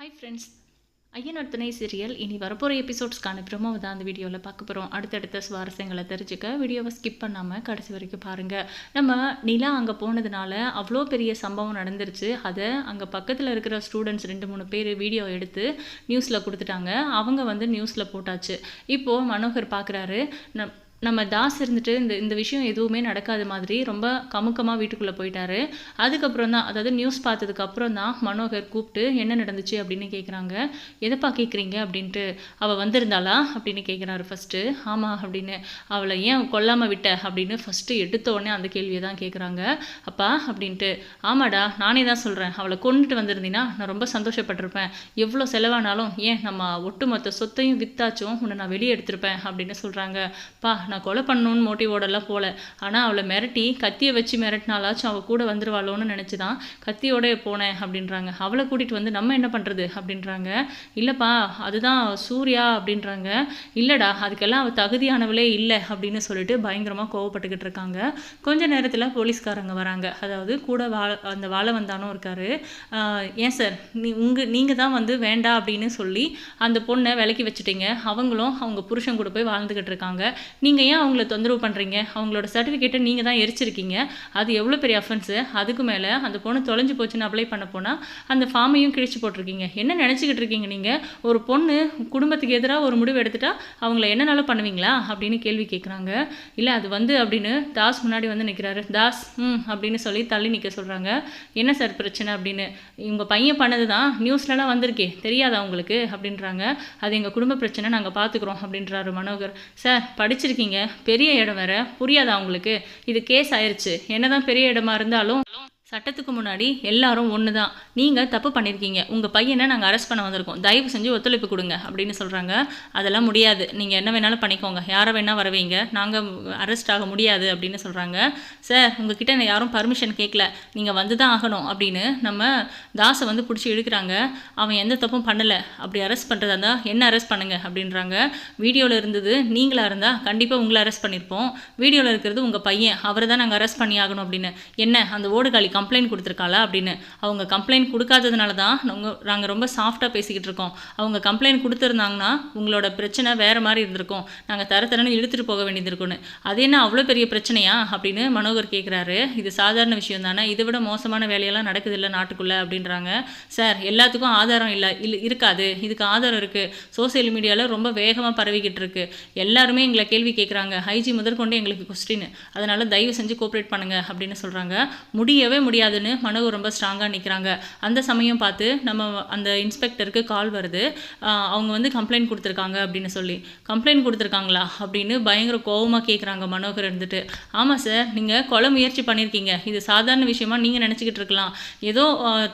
Hi friends ஐயனோட துணை serial இனி வரப்போகிற எபிசோட்ஸ்க்கான ப்ரமோ தான் அந்த வீடியோவில் பார்க்க போகிறோம் அடுத்தடுத்த சுவாரஸ்யங்களை தெரிஞ்சுக்க வீடியோவை ஸ்கிப் பண்ணாமல் கடைசி வரைக்கும் பாருங்கள் நம்ம நிலா அங்கே போனதுனால அவ்வளோ பெரிய சம்பவம் நடந்துருச்சு. அதை அங்கே பக்கத்தில் இருக்கிற ஸ்டூடெண்ட்ஸ் ரெண்டு மூணு பேர் வீடியோ எடுத்து நியூஸில் கொடுத்துட்டாங்க. அவங்க வந்து நியூஸில் போட்டாச்சு. இப்போது மனோகர் பார்க்குறாரு நம் நம்ம தாஸ் இருந்துட்டு இந்த இந்த விஷயம் எதுவுமே நடக்காத மாதிரி ரொம்ப கமுக்கமாக வீட்டுக்குள்ளே போயிட்டாரு. அதுக்கப்புறம் தான் அதாவது நியூஸ் பார்த்ததுக்கு அப்புறம் தான் மனோகர் கூப்பிட்டு என்ன நடந்துச்சு? அப்படின்னு கேட்குறாங்க எதைப்பா கேட்குறீங்க அப்படின்ட்டு அவள் வந்திருந்தாளா? அப்படின்னு கேட்குறாரு ஃபஸ்ட்டு ஆமாம் அப்படின்னு. அவளை ஏன் கொல்லாமல் விட்ட? அப்படின்னு ஃபஸ்ட்டு எடுத்த உடனே அந்த கேள்வியை தான் கேட்குறாங்க அப்பா அப்படின்ட்டு. ஆமாடா நானே தான் சொல்கிறேன் அவளை கொண்டுட்டு வந்திருந்தீங்கன்னா நான் ரொம்ப சந்தோஷப்பட்டிருப்பேன். எவ்வளோ செலவானாலும் ஏன் நம்ம ஒட்டுமொத்த சொத்தையும் வித்தாச்சும் உன்னை நான் வெளியே எடுத்திருப்பேன் அப்படின்னு சொல்கிறாங்க பா நான் கொலை பண்ணணும்னு மோட்டிவோடலாம் போகல ஆனால் அவளை மிரட்டி கத்தியை வச்சு மிரட்டினாலாச்சும் அவள் கூட வந்துருவாளோன்னு நினச்சி தான் கத்தியோட போனேன் அப்படின்றாங்க. அவளை கூட்டிகிட்டு வந்து நம்ம என்ன பண்ணுறது அப்படின்றாங்க. இல்லைப்பா அதுதான் சூர்யா அப்படின்றாங்க. இல்லைடா அதுக்கெல்லாம் அவள் தகுதியானவளே இல்லை அப்படின்னு சொல்லிட்டு பயங்கரமாக கோவப்பட்டுக்கிட்டு இருக்காங்க. கொஞ்ச நேரத்தில் போலீஸ்காரங்க வராங்க. அதாவது கூட வாழ அந்த வாழ வந்தானும் இருக்காரு. ஏன் சார் நீ உங்கள் நீங்கள் தான் வந்து வேண்டாம் அப்படின்னு சொல்லி அந்த பொண்ணை விலக்கி வச்சுட்டீங்க. அவங்களும் அவங்க புருஷன் கூட போய் வாழ்ந்துக்கிட்டு இருக்காங்க. நீங்கள் நீங்கள் ஏன் அவங்கள தொந்தரவு பண்ணுறீங்க அவங்களோட சர்டிஃபிகேட்டை நீங்கள் தான் எரிச்சிருக்கீங்க. அது எவ்வளோ பெரிய அஃபென்ஸு அதுக்கு மேலே அந்த பொண்ணு தொலைஞ்சு போச்சுன்னு அப்ளை பண்ண போனால் அந்த ஃபார்மையும் கிழிச்சு போட்டிருக்கீங்க. என்ன நினச்சிக்கிட்டு இருக்கீங்க நீங்கள் ஒரு பொண்ணு குடும்பத்துக்கு எதிராக ஒரு முடிவு எடுத்துட்டா அவங்கள என்னனாலும் பண்ணுவீங்களா? அப்படின்னு கேள்வி கேட்குறாங்க இல்லை அது வந்து அப்படின்னு தாஸ் முன்னாடி வந்து நிற்கிறாரு தாஸ் ம் அப்படின்னு சொல்லி தள்ளி நிற்க சொல்கிறாங்க என்ன சார் பிரச்சனை அப்படின்னு? உங்கள் பையன் பண்ணது தான் நியூஸ்லலாம் வந்திருக்கே. தெரியாதா உங்களுக்கு? அப்படின்றாங்க. அது எங்கள் குடும்ப பிரச்சனை. நாங்கள் பார்த்துக்குறோம் அப்படின்றாரு மனோகர். சார் படிச்சிருக்கீங்க பெரிய இடம் வேற. புரியாதா உங்களுக்கு? இது கேஸ் ஆயிருச்சு. என்னதான் பெரிய இடமா இருந்தாலும் சட்டத்துக்கு முன்னாடி எல்லாரும் ஒன்று தான் நீங்கள் தப்பு பண்ணியிருக்கீங்க உங்கள் பையனை நாங்கள் அரெஸ்ட் பண்ண வந்திருக்கோம். தயவு செஞ்சு ஒத்துழைப்பு கொடுங்க அப்படின்னு சொல்கிறாங்க அதெல்லாம் முடியாது. நீங்கள் என்ன வேணாலும் பண்ணிக்கோங்க. யாரை வேணால் வருவீங்க. நாங்கள் அரெஸ்ட் ஆக முடியாது அப்படின்னு சொல்கிறாங்க சார் உங்ககிட்ட கிட்டே யாரும் பர்மிஷன் கேட்கல நீங்கள் வந்து தான் ஆகணும் அப்படின்னு நம்ம தாசை வந்து பிடிச்சி இழுக்கிறாங்க. அவன் எந்த தப்பும் பண்ணலை. அப்படி அரெஸ்ட் பண்ணுறதா இருந்தால் என்ன அரெஸ்ட் பண்ணுங்க அப்படின்றாங்க. வீடியோவில் இருந்தது நீங்களாக இருந்தால் கண்டிப்பாக உங்களை அரெஸ்ட் பண்ணியிருப்போம் வீடியோவில் இருக்கிறது உங்கள் பையன். அவரை தான் நாங்கள் அரெஸ்ட் பண்ணி ஆகணும் அப்படின்னு. என்ன அந்த ஓடுகாலி கம்ப்ளைண்ட் கொடுத்துருக்காளா அப்படின்னு. அவங்க கம்ப்ளைண்ட் கொடுக்காததுனால தான் நாங்கள் நாங்கள் ரொம்ப சாஃப்டாக பேசிக்கிட்டு இருக்கோம். அவங்க கம்ப்ளைண்ட் கொடுத்துருந்தாங்கன்னா உங்களோட பிரச்சனை வேறு மாதிரி இருந்திருக்கும். நாங்கள் தர தரன்னு இழுத்துட்டு போக வேண்டியது இருக்கும்னு. அது என்ன அவ்வளோ பெரிய பிரச்சனையா அப்படின்னு மனோகர் கேட்குறாரு இது சாதாரண விஷயம் தானே. இதை விட மோசமான வேலையெல்லாம் நடக்குது இல்லை நாட்டுக்குள்ளே அப்படின்றாங்க. சார் எல்லாத்துக்கும் ஆதாரம் இல்லை இல்லை இருக்காது. இதுக்கு ஆதாரம் இருக்குது சோசியல் மீடியாவில் ரொம்ப வேகமாக பரவிக்கிட்டு இருக்கு. எல்லாருமே எங்களை கேள்வி கேட்குறாங்க ஹைஜி முதற்கொண்டு எங்களுக்கு கொஸ்டின் அதனால் தயவு செஞ்சு கோஆப்ரேட் பண்ணுங்க அப்படின்னு சொல்கிறாங்க முடியவே முடியாதுன்னு மனோகர் ரொம்ப ஸ்ட்ராங்காக நிற்கிறாங்க அந்த சமயம் பார்த்து நம்ம அந்த இன்ஸ்பெக்டருக்கு கால் வருது. அவங்க வந்து கம்ப்ளைண்ட் கொடுத்துருக்காங்க அப்படின்னு சொல்லி. கம்ப்ளைண்ட் கொடுத்துருக்காங்களா அப்படின்னு பயங்கர கோவமாக கேட்குறாங்க மனோகர் இருந்துட்டு. ஆமாம் சார் நீங்கள் கொலை முயற்சி பண்ணியிருக்கீங்க இது சாதாரண விஷயமா நீங்கள் நினச்சிக்கிட்டு இருக்கலாம். ஏதோ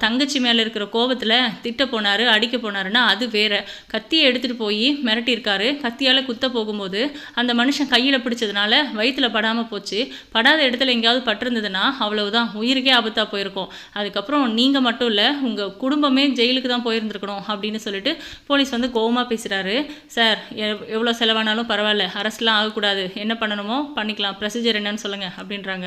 தங்கச்சி மேலே இருக்கிற கோபத்தில் திட்ட போனார் அடிக்க போனாருன்னா அது வேற. கத்தியை எடுத்துகிட்டு போய் மிரட்டியிருக்காரு. கத்தியால் குத்த போகும்போது அந்த மனுஷன் கையில் பிடிச்சதுனால வயிற்றுல படாமல் போச்சு. படாத இடத்துல எங்கேயாவது பட்டிருந்ததுன்னா அவ்வளவுதான். உயிருக்கே ஆபத்தாக போயிருக்கும். அதுக்கப்புறம் நீங்கள் மட்டும் இல்லை உங்கள் குடும்பமே ஜெயிலுக்கு தான் போயிருந்துருக்கணும் அப்படின்னு சொல்லிட்டு போலீஸ் வந்து கோவமாக பேசுகிறாரு சார் எவ்வளோ செலவானாலும் பரவாயில்ல அரசுலாம் ஆகக்கூடாது. என்ன பண்ணணுமோ பண்ணிக்கலாம். ப்ரொசீஜர் என்னன்னு சொல்லுங்கள் அப்படின்றாங்க.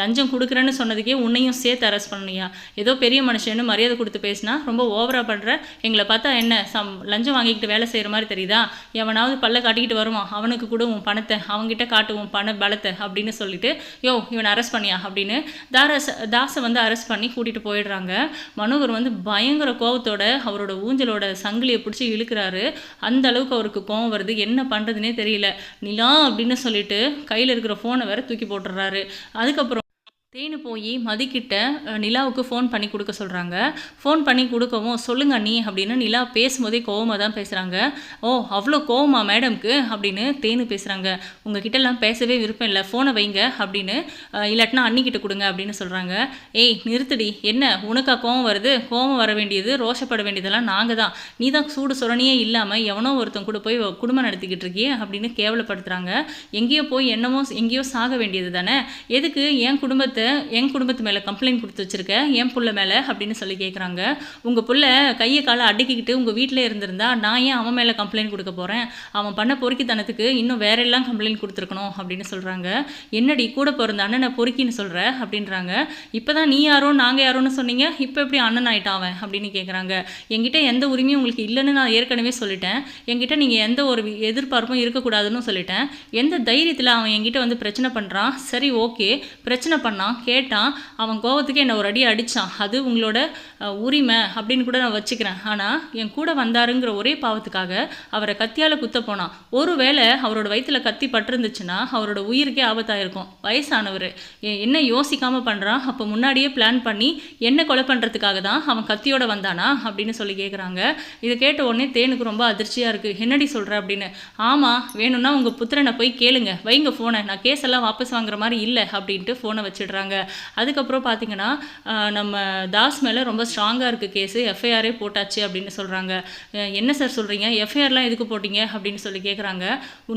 லஞ்சம் கொடுக்குறேன்னு சொன்னதுக்கே உன்னையும் சேர்த்து அரெஸ்ட் பண்ணணியா ஏதோ பெரிய மனுஷன்னு மரியாதை கொடுத்து பேசினா ரொம்ப ஓவராக பண்ணுற எங்களை பார்த்தா என்ன சம் லஞ்சம் வாங்கிக்கிட்டு வேலை செய்கிற மாதிரி தெரியுதா? எவனாவது பல்ல காட்டிக்கிட்டு வருவான். அவனுக்கு கூட உன் பணத்தை அவங்ககிட்ட காட்டுவோம். பண பலத்தை அப்படின்னு சொல்லிட்டு யோ இவனை அரெஸ்ட் பண்ணியா அப்படின்னு. தாரஸ் தா வந்து அரெஸ்ட் பண்ணி கூட்டிகிட்டு போயிடுறாங்க. மனோகர் வந்து பயங்கர கோபத்தோட அவரோட ஊஞ்சலோட சங்கிலியை பிடிச்சி இழுக்கிறாரு. அந்த அளவுக்கு அவருக்கு கோவம் வருது. என்ன பண்ணுறதுனே தெரியல. நிலா அப்படின்னு சொல்லிட்டு கையில் இருக்கிற ஃபோனை வேற தூக்கி போட்டுடுறாரு. அதுக்கப்புறம் தேனு போய் மதிக்கிட்ட நிலாவுக்கு ஃபோன் பண்ணி கொடுக்க சொல்கிறாங்க ஃபோன் பண்ணி கொடுக்கவும் சொல்லுங்க நீ அப்படின்னு நிலா பேசும்போதே கோவமாக தான் பேசுகிறாங்க ஓ அவ்வளோ கோவமா மேடம்க்கு? அப்படின்னு தேனு பேசுகிறாங்க உங்ககிட்டலாம் பேசவே விருப்பம் இல்லை ஃபோனை வைங்க அப்படின்னு இல்லாட்டினா அன்னிக்கிட்ட கொடுங்க அப்படின்னு சொல்கிறாங்க ஏய் நிறுத்துடி என்ன? உனக்கா கோவம் வருது? கோவம் வர வேண்டியது ரோஷப்பட வேண்டியதெல்லாம் நாங்கள் தான் நீ தான் சூடு சுரணியே இல்லாமல் எவனோ ஒருத்தன் கூட போய் குடும்பம் நடத்திக்கிட்டு இருக்கியே அப்படின்னு கேவலப்படுத்துகிறாங்க எங்கேயோ போய் என்னமோ எங்கேயோ சாக வேண்டியது தானே எதுக்கு என் குடும்பத்தை குடும்பத்தை என் குடும்பத்து மேலே கம்ப்ளைண்ட் கொடுத்து வச்சுருக்கேன் என் புள்ள மேலே அப்படின்னு சொல்லி கேட்குறாங்க உங்கள் புள்ள கையை காலை அடுக்கிக்கிட்டு உங்கள் வீட்டில் இருந்திருந்தா நான் ஏன் அவன் மேலே கம்ப்ளைண்ட் கொடுக்க போகிறேன் அவன் பண்ண பொறுக்கித்தனத்துக்கு இன்னும் வேற எல்லாம் கம்ப்ளைண்ட் கொடுத்துருக்கணும் அப்படின்னு சொல்கிறாங்க என்னடி கூட பிறந்த அண்ணனை பொறுக்கின்னு சொல்கிற அப்படின்றாங்க. இப்போ தான் நீ யாரோ நாங்கள் யாரோன்னு சொன்னீங்க இப்போ எப்படி அண்ணன் ஆகிட்டான் அவன்? அப்படின்னு கேட்குறாங்க என்கிட்ட எந்த உரிமையும் உங்களுக்கு இல்லைன்னு நான் ஏற்கனவே சொல்லிட்டேன். என்கிட்ட நீங்கள் எந்த ஒரு எதிர்பார்ப்பும் இருக்கக்கூடாதுன்னு சொல்லிட்டேன். எந்த தைரியத்தில் அவன் என்கிட்ட வந்து பிரச்சனை பண்ணுறான் சரி ஓகே. பிரச்சனை பண்ணான் கேட்டான் அவன் கோவத்துக்கு என்னை ஒரு அடி அடித்தான் அது உங்களோட உரிமை அப்படின்னு கூட நான் வச்சுக்கிறேன். ஆனால் என் கூட வந்தாருங்கிற ஒரே பாவத்துக்காக அவரை கத்தியால் குத்த போனான். ஒருவேளை அவரோட வயிற்றில் கத்தி பட்டிருந்துச்சுன்னா அவரோட உயிருக்கே ஆபத்தாக இருக்கும் வயசானவர் என்ன யோசிக்காமல் பண்ணுறான் அப்போ முன்னாடியே பிளான் பண்ணி என்ன கொலை பண்ணுறதுக்காக தான் அவன் கத்தியோட வந்தானா அப்படின்னு சொல்லி கேட்குறாங்க இதை கேட்ட உடனே தேனுக்கு ரொம்ப அதிர்ச்சியாக இருக்குது என்னடி சொல்கிற அப்படின்னு. ஆமாம் வேணும்னா உங்கள் புத்திரனை போய் கேளுங்க. வைங்க ஃபோனை நான் கேஸ் எல்லாம் வாபஸ் வாங்குற மாதிரி இல்லை அப்படின்ட்டு ஃபோனை வச்சிடுறேன் வச்சிடுறாங்க அதுக்கப்புறம் பார்த்தீங்கன்னா நம்ம தாஸ் மேலே ரொம்ப ஸ்ட்ராங்காக இருக்குது கேஸு எஃப்ஐஆரே போட்டாச்சு அப்படின்னு சொல்கிறாங்க என்ன சார் சொல்கிறீங்க எஃப்ஐஆர்லாம் எதுக்கு போட்டீங்க? அப்படின்னு சொல்லி கேட்குறாங்க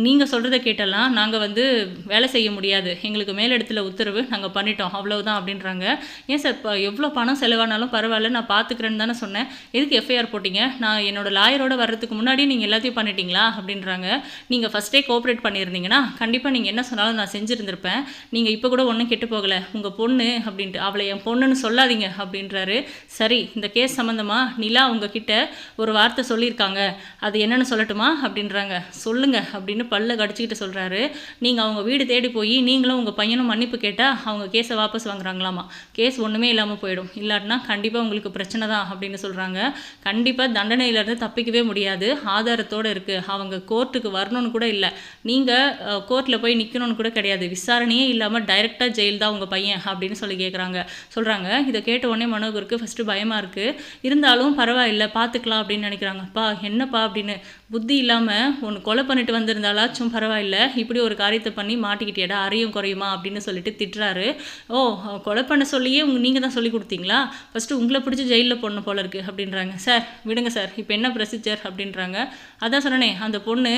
நீங்கள் சொல்கிறத கேட்டெல்லாம் நாங்கள் வந்து வேலை செய்ய முடியாது. எங்களுக்கு மேலிடத்தில் உத்தரவு நாங்கள் பண்ணிட்டோம். அவ்வளவுதான் அப்படின்றாங்க. ஏன் சார் இப்போ எவ்வளோ பணம் செலவானாலும் பரவாயில்ல நான் பார்த்துக்கிறேன்னு தானே சொன்னேன். எதுக்கு எஃப்ஐஆர் போட்டிங்க? நான் என்னோடய லாயரோட வர்றதுக்கு முன்னாடி நீங்கள் எல்லாத்தையும் பண்ணிட்டீங்களா? அப்படின்றாங்க. நீங்கள் ஃபஸ்ட்டே கோஆப்ரேட் பண்ணியிருந்தீங்கன்னா கண்டிப்பாக நீங்கள் என்ன சொன்னாலும் நான் செஞ்சுருந்துருப்பேன். நீங்கள் இப்போ கூட ஒன்றும் கெட்டு போகலை. உங்கள் பொண்ணு அப்படின்ட்டு அவளை என் பொண்ணுன்னு சொல்லாதீங்க அப்படின்றாரு. சரி இந்த கேஸ் சம்மந்தமாக நிலா உங்ககிட்ட ஒரு வார்த்தை சொல்லியிருக்காங்க. அது என்னென்னு சொல்லட்டுமா அப்படின்றாங்க. சொல்லுங்க அப்படின்னு பல்ல கடிச்சிக்கிட்டு சொல்கிறாரு நீங்கள் அவங்க வீடு தேடி போய் நீங்களும் உங்கள் பையனும் மன்னிப்பு கேட்டால் அவங்க கேஸை வாபஸ் வாங்குறாங்களாமா? கேஸ் ஒன்றுமே இல்லாமல் போயிடும். இல்லாட்டினா கண்டிப்பாக உங்களுக்கு பிரச்சனை தான் அப்படின்னு சொல்கிறாங்க கண்டிப்பாக தண்டனையிலேருந்து தப்பிக்கவே முடியாது. ஆதாரத்தோடு இருக்குது அவங்க கோர்ட்டுக்கு வரணும்னு கூட இல்லை. நீங்கள் கோர்ட்டில் போய் நிற்கணும்னு கூட கிடையாது. விசாரணையே இல்லாமல் டைரெக்டாக ஜெயில் தான் உங்கள் பையன். அப்படின்னு சொல்லி கேட்குறாங்க சொல்கிறாங்க இதை கேட்ட உடனே மனோகருக்கு ஃபஸ்ட்டு பயமாக இருக்குது இருந்தாலும் பரவாயில்ல பார்த்துக்கலாம் அப்படின்னு நினைக்கிறாங்கப்பா என்னப்பா? அப்படின்னு புத்தி இல்லாமல் ஒன்று கொலை பண்ணிட்டு வந்திருந்தாலாச்சும் பரவாயில்ல. இப்படி ஒரு காரியத்தை பண்ணி மாட்டிக்கிட்டியடா அறையும் குறையுமா அப்படின்னு சொல்லிட்டு திட்டுறாரு. ஓ கொலை பண்ண சொல்லியே உங்க நீங்கள் தான் சொல்லி கொடுத்தீங்களா? ஃபஸ்ட்டு உங்களை பிடிச்சி ஜெயிலில் போடணும் போல இருக்குது அப்படின்றாங்க. சார் விடுங்க சார் இப்போ என்ன ப்ரொசீஜர் அப்படின்றாங்க. அதான் சொன்னனே அந்த பொண்ணு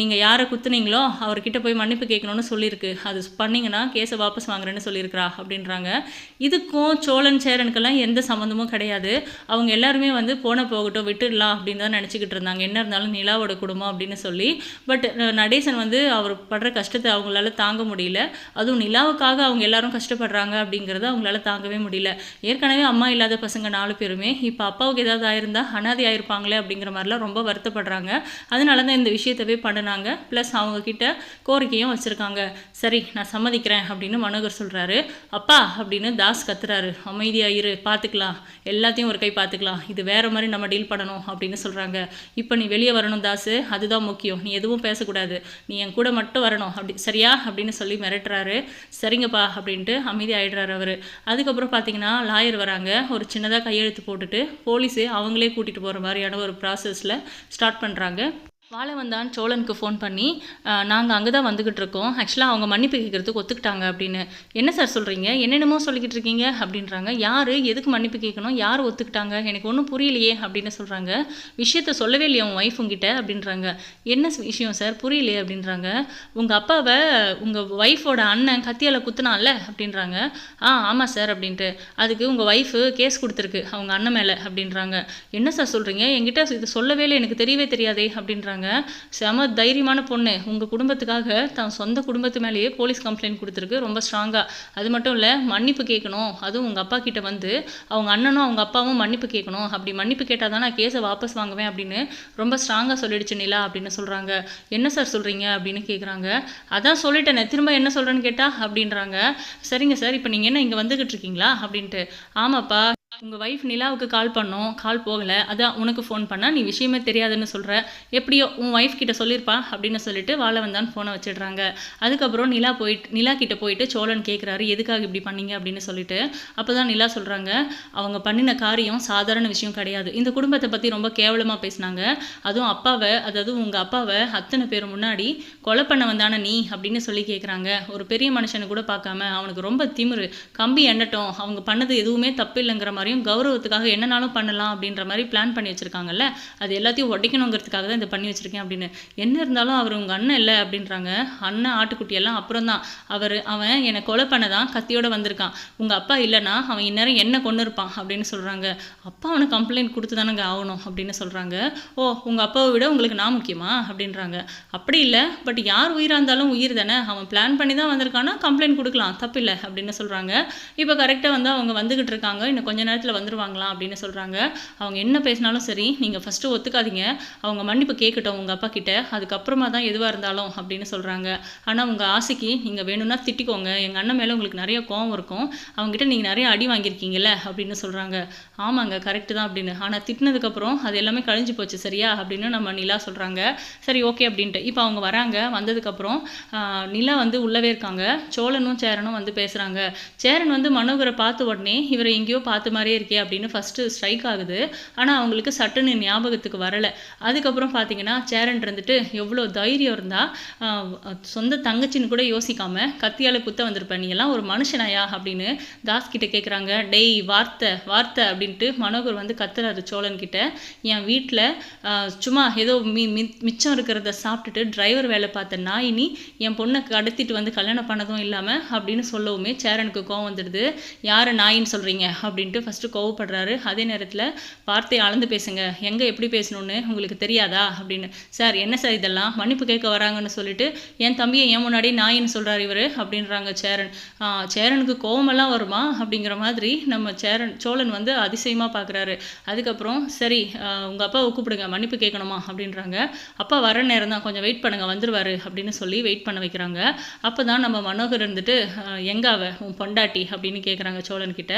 நீங்கள் யாரை குத்துனீங்களோ அவர்கிட்ட போய் மன்னிப்பு கேட்கணும்னு சொல்லியிருக்கு. அது பண்ணிங்கன்னா கேஸை வாபஸ் வாங்குறேன்னு சொல்லியிருக்கிறா அப்படின்றாங்க. இதுக்கும் சோழன் சேரனுக்கெல்லாம் எந்த சம்மந்தமும் கிடையாது. அவங்க எல்லாருமே வந்து போன போகட்டும் விட்டுடலாம் அப்படின்னு தான் நினச்சிக்கிட்டு இருந்தாங்க. என்ன இருந்தாலும் நிலாவோட குடும்பம் அப்படின்னு சொல்லி. பட் நடேசன் வந்து அவர் படுற கஷ்டத்தை அவங்களால தாங்க முடியல. அதுவும் நிலாவுக்காக அவங்க எல்லாரும் கஷ்டப்படுறாங்க அப்படிங்கிறத அவங்களால தாங்கவே முடியல. ஏற்கனவே அம்மா இல்லாத பசங்க நாலு பேருமே. இப்போ அப்பாவுக்கு ஏதாவது ஆயிருந்தா அனாதி ஆயிருப்பாங்களே அப்படிங்கிற மாதிரிலாம் ரொம்ப வருத்தப்படுறாங்க. அதனால தான் இந்த விஷயத்தவே பண்ணினாங்க. ப்ளஸ் அவங்க கிட்ட கோரிக்கையும் வச்சுருக்காங்க. சரி நான் சம்மதிக்கிறேன் அப்படின்னு மனோகர் சொல்கிறாரு அப்பா அப்படின்னு தாஸ் கத்துறாரு. அமைதியாக இரு பார்த்துக்கலாம் எல்லாத்தையும் ஒரு கை பார்த்துக்கலாம் இது வேறு மாதிரி நம்ம டீல் பண்ணணும் அப்படின்னு சொல்கிறாங்க இப்போ நீ வெளியே வரணும் தாஸு அதுதான் முக்கியம். நீ எதுவும் பேசக்கூடாது. நீ என் கூட மட்டும் வரணும். அப்படி சரியா? அப்படின்னு சொல்லி மிரட்டுறாரு. சரிங்கப்பா அப்படின்ட்டு அமைதி ஆயிடுறாரு அவர். அதுக்கப்புறம் பார்த்தீங்கன்னா லாயர் வராங்க. ஒரு சின்னதாக கையெழுத்து போட்டுட்டு போலீஸு அவங்களே கூட்டிகிட்டு போகிற மாதிரியான ஒரு ப்ராசஸில் ஸ்டார்ட் பண்ணுறாங்க வாழ வந்தான் சோழனுக்கு ஃபோன் பண்ணி நாங்கள் அங்கே தான் வந்துக்கிட்டு இருக்கோம். ஆக்சுவலாக அவங்க மன்னிப்பு கேட்குறதுக்கு ஒத்துக்கிட்டாங்க அப்படின்னு. என்ன சார் சொல்கிறீங்க என்னென்னமோ சொல்லிக்கிட்டு இருக்கீங்க அப்படின்றாங்க. யார்? எதுக்கு மன்னிப்பு கேட்கணும்? யார் ஒத்துக்கிட்டாங்க? எனக்கு ஒன்றும் புரியலையே அப்படின்னு சொல்கிறாங்க விஷயத்த சொல்லவே இல்லையா உன் ஒய்ஃப் உங்ககிட்ட அப்படின்றாங்க. என்ன விஷயம் சார் புரியலையே அப்படின்றாங்க. உங்கள் அப்பாவை உங்கள் ஒய்ஃபோட அண்ணன் கத்தியால் குத்துனான்ல அப்படின்றாங்க. ஆ ஆமாம் சார் அப்படின்ட்டு. அதுக்கு உங்கள் ஒய்ஃபு கேஸ் கொடுத்துருக்கு அவங்க அண்ணன் மேலே அப்படின்றாங்க. என்ன சார் சொல்கிறீங்க என்கிட்ட இது சொல்லவே இல்லை எனக்கு தெரியவே தெரியாதே அப்படின்றாங்க. செம தைரியமான பொண்ணு. உங்கள் குடும்பத்துக்காக தான் சொந்த குடும்பத்து மேலேயே போலீஸ் கம்ப்ளைண்ட் கொடுத்துருக்கு. ரொம்ப ஸ்ட்ராங்காக அது மட்டும் இல்லை மன்னிப்பு கேட்கணும். அதுவும் உங்கள் அப்பா கிட்ட வந்து அவங்க அண்ணனும் அவங்க அப்பாவும் மன்னிப்பு கேட்கணும். அப்படி மன்னிப்பு கேட்டால் தான் நான் கேஸை வாபஸ் வாங்குவேன் அப்படின்னு ரொம்ப ஸ்ட்ராங்காக சொல்லிடுச்சு நிலா அப்படின்னு சொல்கிறாங்க என்ன சார் சொல்கிறீங்க அப்படின்னு கேட்குறாங்க அதான் சொல்லிட்டேனே. திரும்ப என்ன சொல்கிறேன்னு கேட்டால் அப்படின்றாங்க. சரிங்க சார் இப்போ நீங்கள் என்ன இங்கே வந்துக்கிட்டு இருக்கீங்களா? அப்படின்ட்டு. ஆமாப்பா. உங்கள் ஒய்ஃப் நிலாவுக்கு கால் பண்ணோம் கால் போகலை. அதான் உனக்கு ஃபோன் பண்ணா நீ விஷயமே தெரியாதுன்னு சொல்கிற எப்படியோ உன் ஒய்ஃப் கிட்ட சொல்லியிருப்பா அப்படின்னு சொல்லிட்டு வாழ வந்தான் ஃபோனை வச்சிடுறாங்க. அதுக்கப்புறம் நிலா போயிட்டு நிலா கிட்ட போயிட்டு சோழன் கேட்குறாரு எதுக்காக இப்படி பண்ணீங்க? அப்படின்னு சொல்லிட்டு. அப்போ தான் நிலா சொல்கிறாங்க அவங்க பண்ணின காரியம் சாதாரண விஷயம் கிடையாது. இந்த குடும்பத்தை பற்றி ரொம்ப கேவலமாக பேசினாங்க. அதுவும் அப்பாவை அதாவது உங்கள் அப்பாவை அத்தனை பேர் முன்னாடி கொலை பண்ண வந்தான நீ அப்படின்னு சொல்லி கேட்குறாங்க ஒரு பெரிய மனுஷனை கூட பார்க்காம அவனுக்கு ரொம்ப திமிரு. கம்பி எண்ணட்டும் அவங்க பண்ணது எதுவுமே தப்பு இல்லைங்கிற மாதிரி மாதிரியும் கௌரவத்துக்காக என்னனாலும் பண்ணலாம் அப்படின்ற மாதிரி பிளான் பண்ணி வச்சுருக்காங்கல்ல? அது எல்லாத்தையும் உடைக்கணுங்கிறதுக்காக தான் இதை பண்ணி வச்சுருக்கேன் அப்படின்னு. என்ன இருந்தாலும் அவர் உங்கள் அண்ணன் இல்லை அப்படின்றாங்க. அண்ணன் ஆட்டுக்குட்டியெல்லாம் அப்புறம் தான். அவர் அவன் என்னை கொலை பண்ண தான் கத்தியோட வந்திருக்கான். உங்கள் அப்பா இல்லைன்னா அவன் இந்நேரம் என்ன கொண்டு இருப்பான் அப்படின்னு சொல்கிறாங்க அப்பா அவனை கம்ப்ளைண்ட் கொடுத்து தானங்க ஆகணும் அப்படின்னு சொல்கிறாங்க ஓ உங்கள் அப்பாவை விட உங்களுக்கு நான் முக்கியமா? அப்படின்றாங்க. அப்படி இல்லை பட் யார் உயிராக இருந்தாலும் உயிர் தானே. அவன் பிளான் பண்ணி தான் வந்திருக்கானா கம்ப்ளைண்ட் கொடுக்கலாம். தப்பில்லை அப்படின்னு சொல்கிறாங்க இப்போ கரெக்டாக வந்து அவங்க வந்துக்கிட்டு இருக்காங்க. இன்னும் கொஞ்ச நேரம் நேரத்தில் வந்துருவாங்களாம் அப்படின்னு சொல்கிறாங்க அவங்க என்ன பேசினாலும் சரி நீங்கள் ஃபஸ்ட்டு ஒத்துக்காதீங்க. அவங்க மன்னிப்பு கேட்கட்டும் உங்கள் அப்பா கிட்ட. அதுக்கப்புறமா தான் எதுவாக இருந்தாலும் அப்படின்னு சொல்கிறாங்க ஆனால் உங்கள் ஆசைக்கு நீங்கள் வேணும்னா திட்டிக்கோங்க. எங்கள் அண்ணன் மேலே உங்களுக்கு நிறைய கோவம் இருக்கும். அவங்ககிட்ட நீங்கள் நிறைய அடி வாங்கியிருக்கீங்கல்ல அப்படின்னு சொல்கிறாங்க ஆமாங்க கரெக்டு தான் அப்படின்னு. ஆனால் திட்டினதுக்கப்புறம் அது எல்லாமே கழிஞ்சு போச்சு சரியா? அப்படின்னு நம்ம நிலா சொல்கிறாங்க சரி ஓகே அப்படின்ட்டு. இப்போ அவங்க வராங்க. வந்ததுக்கப்புறம் நிலா வந்து உள்ளவே இருக்காங்க. சோழனும் சேரனும் வந்து பேசுகிறாங்க சேரன் வந்து மனோகரை பார்த்த உடனே இவரை எங்கேயோ பார்த்த மாதிரியே இருக்கே அப்படின்னு ஃபஸ்ட்டு ஸ்ட்ரைக் ஆகுது. ஆனால் அவங்களுக்கு சட்டுன்னு ஞாபகத்துக்கு வரலை. அதுக்கப்புறம் பார்த்தீங்கன்னா சேரன் இருந்துட்டு எவ்வளோ தைரியம் இருந்தால் சொந்த தங்கச்சின்னு கூட யோசிக்காமல் கத்தியால் குத்த வந்திருப்பேன் நீ எல்லாம் ஒரு மனுஷனாயா? அப்படின்னு தாஸ் கிட்ட கேட்குறாங்க டெய் வார்த்தை வார்த்தை அப்படின்ட்டு மனோகர் வந்து கத்துறாரு சோழன் கிட்ட. என் வீட்டில் சும்மா ஏதோ மி மி- மிச்சம் இருக்கிறத சாப்பிட்டுட்டு டிரைவர் வேலை பார்த்த நாயினி என் பொண்ணை கடத்திட்டு வந்து கல்யாணம் பண்ணதும் இல்லாமல் அப்படின்னு சொல்லவுமே சேரனுக்கு கோவம் வந்துடுது. யாரை நாயின்னு சொல்கிறீங்க அப்படின்ட்டு ஃபஸ்ட்டு கோவப்படுறாரு. அதே நேரத்தில் வார்த்தை அளந்து பேசுங்க. எங்கே எப்படி பேசணும்னு உங்களுக்கு தெரியாதா? அப்படின்னு. சார் என்ன சார் இதெல்லாம்? மன்னிப்பு கேட்க வராங்கன்னு சொல்லிட்டு என் தம்பியை என் முன்னாடி நாயின்னு சொல்கிறார் இவர் அப்படின்றாங்க சேரன். சேரனுக்கு கோவமெல்லாம் வருமா? அப்படிங்கிற மாதிரி நம்ம சேரன் சோழன் வந்து அதிசயமாக பார்க்குறாரு அதுக்கப்புறம் சரி உங்கள் அப்பாவை கூப்பிடுங்க மன்னிப்பு கேட்கணுமா? அப்படின்றாங்க. அப்பா வர நேரம் தான் கொஞ்சம் வெயிட் பண்ணுங்க வந்துடுவார் அப்படின்னு சொல்லி வெயிட் பண்ண வைக்கிறாங்க. அப்போ தான் நம்ம மனோகர் இருந்துட்டு எங்காவ உன் பொண்டாட்டி அப்படின்னு கேட்குறாங்க சோழன் கிட்ட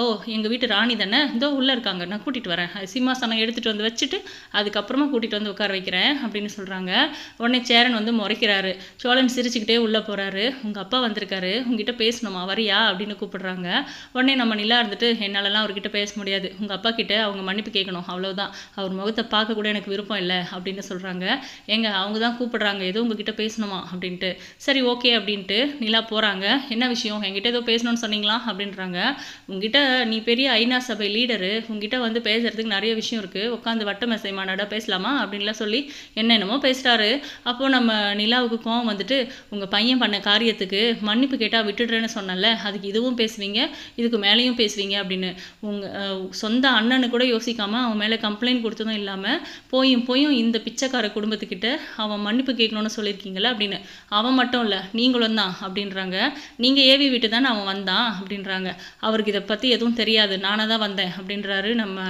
ஓ எங்கள் வீட்டு ராணி தானே? இதோ உள்ளே இருக்காங்க. நான் கூட்டிகிட்டு வரேன். சிம்மாசனம் எடுத்துகிட்டு வந்து வச்சுட்டு அதுக்கப்புறமா கூட்டிகிட்டு வந்து உட்கார வைக்கிறேன் அப்படின்னு சொல்கிறாங்க உடனே சேரன் வந்து முறைக்கிறாரு. சோழன் சிரிச்சுக்கிட்டே உள்ளே போகிறாரு உங்கள் அப்பா வந்திருக்காரு. உங்ககிட்ட பேசணுமா? வரியா? அப்படின்னு கூப்பிடுறாங்க. உடனே நம்ம நிலா இருந்துட்டு என்னாலலாம் அவர்கிட்ட பேச முடியாது. உங்கள் அப்பா கிட்ட அவங்க மன்னிப்பு கேட்கணும். அவ்வளோதான் அவர் முகத்தை பார்க்க கூட எனக்கு விருப்பம் இல்லை. அப்படின்னு சொல்கிறாங்க எங்க அவங்க தான் கூப்பிடுறாங்க. ஏதோ உங்ககிட்ட பேசணுமா? அப்படின்ட்டு. சரி ஓகே. அப்படின்ட்டு நிலா போகிறாங்க என்ன விஷயம்? என்கிட்ட ஏதோ பேசணும்னு சொன்னீங்களா? அப்படின்றாங்க. உங்ககிட்ட நீ பெரிய ஐநா சபை லீடரு உங்ககிட்ட வந்து பேசுகிறதுக்கு நிறைய விஷயம் இருக்குது உட்காந்து வட்ட மெசை மாநாடாக பேசலாமா? அப்படின்லாம் சொல்லி என்னென்னமோ பேசுகிறாரு அப்போது நம்ம நிலாவுக்கு கோவம் வந்துட்டு உங்கள் பையன் பண்ண காரியத்துக்கு மன்னிப்பு கேட்டால் விட்டுடுறேன்னு சொன்னல அதுக்கு இதுவும் பேசுவீங்க இதுக்கு மேலேயும் பேசுவீங்க அப்படின்னு. உங்கள் சொந்த அண்ணனு கூட யோசிக்காமல் அவன் மேலே கம்ப்ளைண்ட் கொடுத்ததும் இல்லாமல் போயும் போயும் இந்த பிச்சைக்கார குடும்பத்துக்கிட்ட அவன் மன்னிப்பு கேட்கணும்னு சொல்லியிருக்கீங்களா அப்படின்னு. அவன் மட்டும் இல்லை நீங்களும் தான் அப்படின்றாங்க. நீங்கள் ஏவி விட்டு தானே அவன் வந்தான் அப்படின்றாங்க. அவருக்கு இதை பற்றி எதுவும் தெரியாது. நானாக தான் வந்தேன் அப்படின்றாரு நம்ம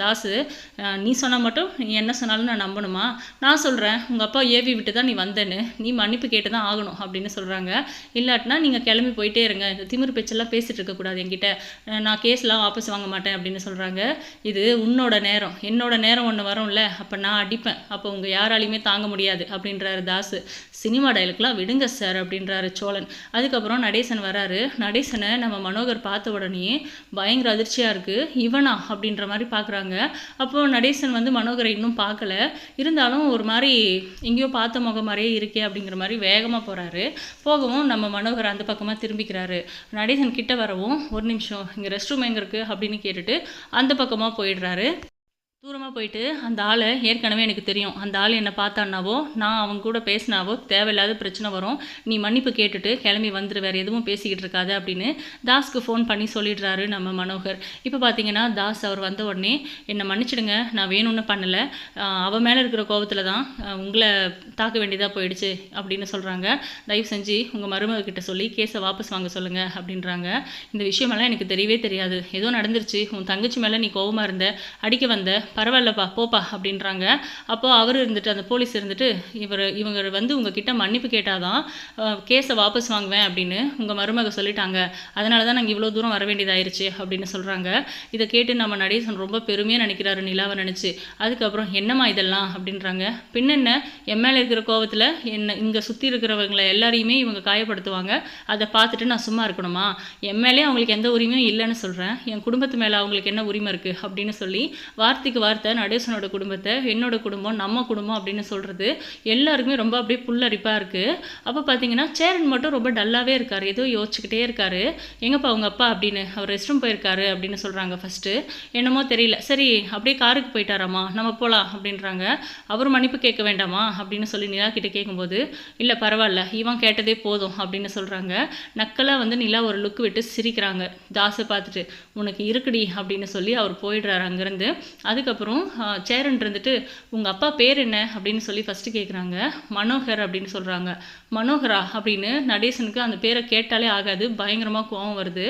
தாசு. நீ சொன்னால் மட்டும் நீ என்ன சொன்னாலும் நான் நம்பணுமா? நான் சொல்கிறேன் உங்கள் அப்பா ஏவி விட்டு தான் நீ வந்தேன்னு. நீ மன்னிப்பு கேட்டு தான் ஆகணும் அப்படின்னு சொல்கிறாங்க இல்லாட்டினா நீங்கள் கிளம்பி போயிட்டே இருங்க. இந்த திமிரு பேச்செல்லாம் பேசிகிட்டு இருக்கக்கூடாது என்கிட்ட. நான் கேஸ்லாம் வாபஸ் வாங்க மாட்டேன் அப்படின்னு சொல்கிறாங்க இது உன்னோட நேரம். என்னோட நேரம் ஒன்று வரும்ல. அப்போ நான் அடிப்பேன். அப்போ உங்கள் யாராலையுமே தாங்க முடியாது அப்படின்றாரு தாசு. சினிமா டைலுக்குலாம் விடுங்க சார் அப்படின்றாரு சோழன். அதுக்கப்புறம் நடேசன் வராரு. நடேசனை நம்ம மனோகர் பார்த்த உடனே பயங்கர அதிர்ச்சியாக இருக்குது இவனா அப்படின்ற மாதிரி பார்க்குறாங்க அப்போ நடேசன் வந்து மனோகரை இன்னும் பார்க்கல இருந்தாலும் ஒரு மாதிரி எங்கேயோ பார்த்த முகம் மாதிரியே இருக்கே அப்படிங்கிற மாதிரி வேகமாக போகிறாரு போகவும் நம்ம மனோகர் அந்த பக்கமாக திரும்பிக்கிறாரு. நடேசன் கிட்ட வரவும் ஒரு நிமிஷம் இங்கே ரெஸ்ட் ரூம் எங்கே இருக்குது அப்படின்னு கேட்டுட்டு அந்த பக்கமாக போயிடுறாரு. தூரமாக போயிட்டு அந்த ஆளை ஏற்கனவே எனக்கு தெரியும். அந்த ஆள் என்னை பார்த்தான்னாவோ நான் அவங்க கூட பேசினாவோ தேவையில்லாத பிரச்சனை வரும். நீ மன்னிப்பு கேட்டுட்டு கிளம்பி வந்துரு வேறு எதுவும் பேசிக்கிட்டு இருக்காத அப்படின்னு தாஸ்க்கு ஃபோன் பண்ணி சொல்லிடுறாரு நம்ம மனோகர். இப்போ பார்த்தீங்கன்னா தாஸ் அவர் வந்த உடனே என்னை மன்னிச்சிடுங்க நான் வேணும்னு பண்ணலை. அவன் மேலே இருக்கிற கோவத்தில் தான் உங்களை தாக்க வேண்டியதாக போயிடுச்சு அப்படின்னு சொல்கிறாங்க தயவு செஞ்சு உங்கள் மருமகிட்ட சொல்லி கேஸை வாபஸ் வாங்க சொல்லுங்கள் அப்படின்றாங்க. இந்த விஷயமெல்லாம் எனக்கு தெரியவே தெரியாது. ஏதோ நடந்துருச்சு. உன் தங்கச்சி மேலே நீ கோவமாக இருந்த அடிக்க வந்த பரவாயில்லப்பா போப்பா அப்படின்றாங்க. அப்போது அவர் இருந்துட்டு அந்த போலீஸ் இருந்துட்டு இவர் இவங்க வந்து உங்ககிட்ட மன்னிப்பு கேட்டாதான் கேஸை வாபஸ் வாங்குவேன் அப்படின்னு உங்கள் மருமக சொல்லிட்டாங்க. அதனால தான் நாங்கள் இவ்வளோ தூரம் வர வேண்டியதாயிருச்சு அப்படின்னு சொல்கிறாங்க இதை கேட்டு நம்ம நடேசன் ரொம்ப பெருமையாக நினைக்கிறாரு நிலாவை நினச்சி. அதுக்கப்புறம் என்னம்மா இதெல்லாம்? அப்படின்றாங்க. பின்னென்ன என் மேலே இருக்கிற கோவத்தில் என்ன இங்கே சுற்றி இருக்கிறவங்களை எல்லாரையுமே இவங்க காயப்படுத்துவாங்க. அதை பார்த்துட்டு நான் சும்மா இருக்கணுமா? என் மேலே அவங்களுக்கு எந்த உரிமையும் இல்லைன்னு சொல்கிறேன் என் குடும்பத்து மேலே அவங்களுக்கு என்ன உரிமை இருக்குது அப்படின்னு சொல்லி வார்த்தைக்கு வார்த்தை நடேசனோட குடும்பத்தை என்னோட குடும்பம் நம்ம குடும்பம் அப்படின்னு சொல்கிறது எல்லாருக்குமே ரொம்ப அப்படியே புல்லரிப்பாக இருக்குது அப்போ பார்த்தீங்கன்னா சேரன் மட்டும் ரொம்ப டல்லாகவே இருக்கார். ஏதோ யோசிச்சுக்கிட்டே இருக்காரு. எங்கப்பா அவங்க அப்பா அப்படின்னு அவர் ரெஸ்ட் ரூம் போயிருக்காரு அப்படின்னு சொல்கிறாங்க ஃபஸ்ட்டு என்னமோ தெரியல. சரி அப்படியே காருக்கு போயிட்டாராம்மா நம்ம போகலாம் அப்படின்றாங்க. அவர் மன்னிப்பு கேட்க வேண்டாமா? அப்படின்னு சொல்லி நிலா கிட்ட கேட்கும்போது இல்லை பரவாயில்ல. இவன் கேட்டதே போதும் அப்படின்னு சொல்கிறாங்க நக்கலாக வந்து நிலா ஒரு லுக் விட்டு சிரிக்கிறாங்க. தாசை பார்த்துட்டு உனக்கு இருக்குடி அப்படின்னு சொல்லி அவர் போயிடுறாரு அங்கேருந்து. அதுக்கப்புறம் சேரன் இருந்துட்டு உங்கள் அப்பா பேர் என்ன அப்படின்னு சொல்லி ஃபஸ்ட்டு கேட்குறாங்க மனோகர் அப்படின்னு சொல்கிறாங்க மனோகரா அப்படின்னு நடேசனுக்கு அந்த பேரை கேட்டாலே ஆகாது பயங்கரமாக கோவம் வருது.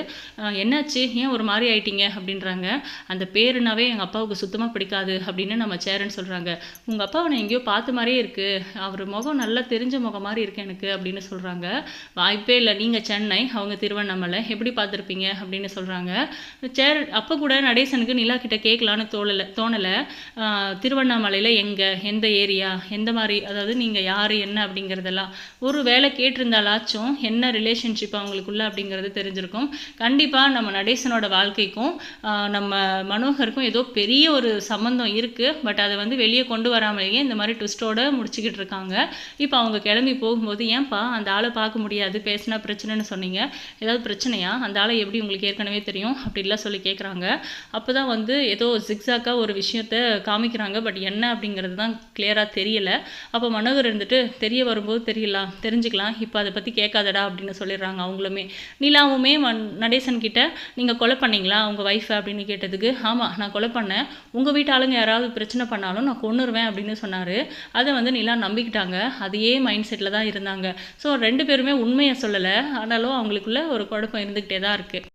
என்னாச்சு? ஏன் ஒரு மாதிரி ஆயிட்டீங்க? அப்படின்றாங்க. அந்த பேருனாவே எங்கள் அப்பாவுக்கு சுத்தமாக பிடிக்காது அப்படின்னு நம்ம சேரன் சொல்கிறாங்க உங்கள் அப்பாவை நான் எங்கேயோ பார்த்த மாதிரியே இருக்குது அவர் முகம் நல்லா தெரிஞ்ச முகம் மாதிரி இருக்கு எனக்கு அப்படின்னு சொல்கிறாங்க வாய்ப்பே இல்லை. நீங்கள் சென்னை அவங்க திருவண்ணாமலை. எப்படி பார்த்துருப்பீங்க? அப்படின்னு சொல்கிறாங்க சேர் அப்போ கூட நடேசனுக்கு நிலா கிட்ட கேட்கலான்னு தோணலை. தோணலை திருவண்ணாமலையில் எங்கே? எந்த ஏரியா? எந்த மாதிரி? அதாவது நீங்கள் யார்? என்ன? அப்படிங்கிறதெல்லாம். ஒரு வேலை கேட்டிருந்தாலாச்சும் என்ன ரிலேஷன்ஷிப் அவங்களுக்குள்ள அப்படிங்கிறது தெரிஞ்சிருக்கும். கண்டிப்பாக நம்ம நடேசனோட வாழ்க்கைக்கும் நம்ம மனோகருக்கும் ஏதோ பெரிய ஒரு சம்மந்தம் இருக்குது பட் அதை வந்து வெளியே கொண்டு வராமலேயே இந்த மாதிரி ட்விஸ்ட்டோடு முடிச்சுக்கிட்டு இருக்காங்க. இப்போ அவங்க கிளம்பி போகும்போது ஏன்பா அந்த ஆளை பார்க்க முடியாது. பேசினா பிரச்சனைன்னு சொன்னீங்க. ஏதாவது பிரச்சனையா? அந்த ஆளை எப்படி உங்களுக்கு ஏற்கனவே தெரியும்? அப்படிலாம் சொல்லி கேட்குறாங்க அப்போ தான் வந்து ஏதோ ஜிக்ஸாக்காக ஒரு விஷயத்த காமிக்கிறாங்க. பட் என்ன அப்படிங்கிறது தான் கிளியராக தெரியலை. அப்போ மனோகர் இருந்துட்டு தெரிய வரும்போது தெரியலாம் தெரிஞ்சுக்கலாம். இப்போ அதை பற்றி கேட்காதடா அப்படின்னு சொல்லிடுறாங்க அவங்களுமே. நிலாவுமே மன் நடேசன் கிட்ட நீங்கள் கொலை பண்ணீங்களா உங்கள் ஒய்ஃபை அப்படின்னு கேட்டதுக்கு ஆமாம் நான் கொலை பண்ணேன். உங்கள் வீட்டு ஆளுங்க யாராவது பிரச்சனை பண்ணாலும் நான் கொன்னுருவேன் அப்படின்னு சொன்னார். அதை வந்து நிலா நம்பிக்கிட்டாங்க. அதையே மைண்ட் செட்டில் தான் இருந்தாங்க. ஸோ ரெண்டு பேருமே உண்மையை சொல்லலை. ஆனாலும் அவங்களுக்குள்ள ஒரு குழப்பம் இருந்துக்கிட்டே தான் இருக்குது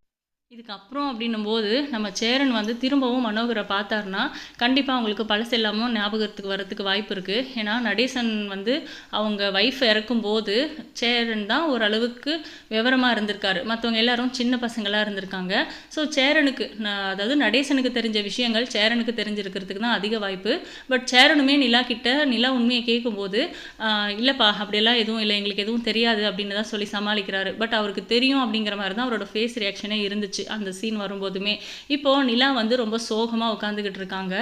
இதுக்கப்புறம் அப்படின்னும் போது நம்ம சேரன் வந்து திரும்பவும் மனோகரை பார்த்தாருன்னா கண்டிப்பாக அவங்களுக்கு பழசு எல்லாமும் ஞாபகத்துக்கு வரத்துக்கு வாய்ப்பு இருக்குது ஏன்னா நடேசன் வந்து அவங்க ஒய்ஃப் இறக்கும்போது சேரன் தான் ஓரளவுக்கு விவரமாக இருந்திருக்காரு. மற்றவங்க எல்லாரும் சின்ன பசங்களாக இருந்திருக்காங்க. ஸோ சேரனுக்கு அதாவது நடேசனுக்கு தெரிஞ்ச விஷயங்கள் சேரனுக்கு தெரிஞ்சிருக்கிறதுக்கு தான் அதிக வாய்ப்பு. பட் சேரனுமே நிலா கிட்ட நிலா உண்மையை கேட்கும்போது இல்லைப்பா அப்படியெல்லாம் எதுவும் இல்லை. எங்களுக்கு எதுவும் தெரியாது. அப்படின்னு தான் சொல்லி சமாளிக்கிறாரு. பட் அவருக்கு தெரியும் அப்படிங்கிற மாதிரி தான் அவரோட ஃபேஸ் ரியாக்ஷனே இருந்துச்சு. அந்த சீன் வரும்போதுமே இப்போ நிலா வந்து ரொம்ப சோகமாக உட்காந்துக்கிட்டு இருக்காங்க.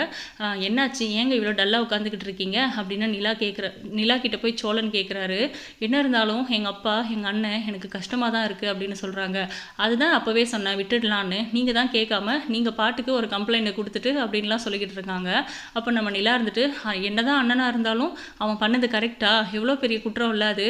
என்னாச்சு? ஏங்க இவ்வளோ டல்லாக உட்காந்துக்கிட்டு இருக்கீங்க? அப்படின்னு நிலா கேட்குற நிலா கிட்ட போய் சோழன் கேட்குறாரு என்ன இருந்தாலும் எங்கள் அப்பா எங்கள் அண்ணன் எனக்கு கஷ்டமாக தான் இருக்குது அப்படின்னு சொல்கிறாங்க அதுதான் அப்போவே சொன்னேன் விட்டுடலான்னு. நீங்கள் தான் கேட்காம நீங்கள் பாட்டுக்கு ஒரு கம்ப்ளைண்ட்டை கொடுத்துட்டு அப்படின்லாம் சொல்லிக்கிட்டு இருக்காங்க. அப்போ நம்ம நிலா இருந்துட்டு என்ன என்னதான் அண்ணனாக இருந்தாலும் அவன் பண்ணது கரெக்டாக எவ்வளோ பெரிய குற்றம் இல்லை அது.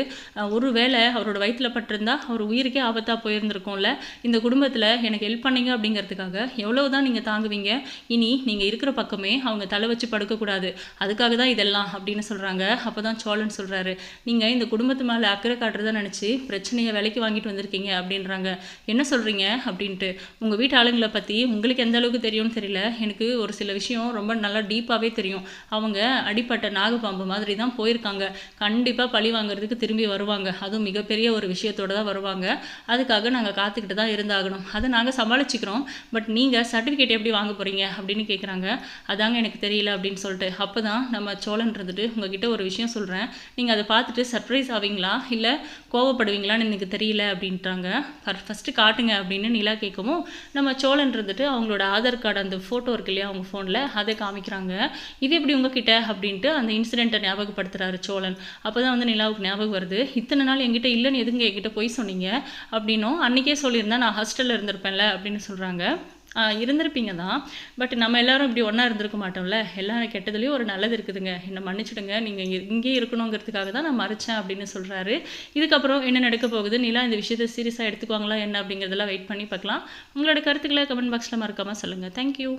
ஒரு வேளை அவரோட வயிற்றுல பட்டிருந்தா அவர் உயிருக்கே ஆபத்தாக போயிருந்திருக்கும்ல. இந்த குடும்பத்தில் எனக்கு ஹெல்ப் பண்ணீங்க அப்படிங்கிறதுக்காக எவ்வளவு தான் நீங்கள் தாங்குவீங்க இனி நீங்கள் இருக்கிற பக்கமே அவங்க தலை வச்சு படுக்கக்கூடாது அதுக்காக தான் இதெல்லாம் அப்படின்னு சொல்கிறாங்க அப்போ தான் சோழன் சொல்கிறாரு நீங்கள் இந்த குடும்பத்து மேலே அக்கறை காட்டுறதா நினச்சி பிரச்சனையை விலைக்கு வாங்கிட்டு வந்திருக்கீங்க அப்படின்றாங்க. என்ன சொல்கிறீங்க அப்படின்ட்டு உங்கள் வீட்டு ஆளுங்களை பற்றி உங்களுக்கு எந்த அளவுக்கு தெரியும்னு தெரியல. எனக்கு ஒரு சில விஷயம் ரொம்ப நல்லா டீப்பாகவே தெரியும். அவங்க அடிப்பட்ட நாகப்பாம்பு மாதிரி தான் போயிருக்காங்க. கண்டிப்பாக பழி வாங்குறதுக்கு திரும்பி வருவாங்க. அதுவும் மிகப்பெரிய ஒரு விஷயத்தோட தான் வருவாங்க. அதுக்காக நாங்கள் காத்துக்கிட்டு தான் இருந்தாகணும். அதை நாங்கள் நாங்கள் சமாளிச்சுக்கிறோம். பட் நீங்கள் சர்டிஃபிகேட் எப்படி வாங்க போகிறீங்க அப்படின்னு கேட்குறாங்க அதாங்க எனக்கு தெரியல அப்படின்னு சொல்லிட்டு. அப்போ தான் நம்ம சோழன் இருந்துட்டு உங்ககிட்ட ஒரு விஷயம் சொல்கிறேன் நீங்கள் அதை பார்த்துட்டு சர்ப்ரைஸ் ஆவீங்களா? இல்லை கோவப்படுவீங்களான்னு எனக்கு தெரியல அப்படின்ட்டாங்க ஃபஸ்ட்டு காட்டுங்க அப்படின்னு நிலா கேட்கவும் நம்ம சோழன் இருந்துட்டு அவங்களோட ஆதார் கார்டு அந்த ஃபோட்டோ இருக்கு இல்லையா அவங்க ஃபோனில் அதை காமிக்கிறாங்க. இது எப்படி உங்ககிட்ட? அப்படின்ட்டு அந்த இன்சிடெண்ட்டை ஞாபகப்படுத்துகிறாரு சோழன். அப்போ தான் வந்து நிலாவுக்கு ஞாபகம் வருது. இத்தனை நாள் என்கிட்ட இல்லைன்னு எதுங்க என்கிட்ட போய் சொன்னீங்க? அப்படின்னும் அன்றைக்கே சொல்லியிருந்தேன் நான் ஹாஸ்டலில் இருந்திருப்பேன்ல அப்படின்னு சொல்கிறாங்க இருந்திருப்பீங்க தான் பட் நம்ம எல்லாரும் இப்படி ஒன்றா இருந்திருக்க மாட்டோம்ல. எல்லா கெட்டதுலேயும் ஒரு நல்லது இருக்குதுங்க. என்னை மன்னிச்சிடுங்க. நீங்கள் இங்கே இருக்கணுங்கிறதுக்காக தான் நான் மறைச்சேன் அப்படின்னு சொல்கிறாரு இதுக்கப்புறம் என்ன நடக்க போகுது? நீலாம் இந்த விஷயத்தை சீரியஸாக எடுத்துக்குவாங்களா என்ன அப்படிங்கிறதெல்லாம் வெயிட் பண்ணி பார்க்கலாம். உங்களோட கருத்துக்களை கமெண்ட் பாக்ஸில் மறக்காமல் சொல்லுங்கள் தேங்க்யூ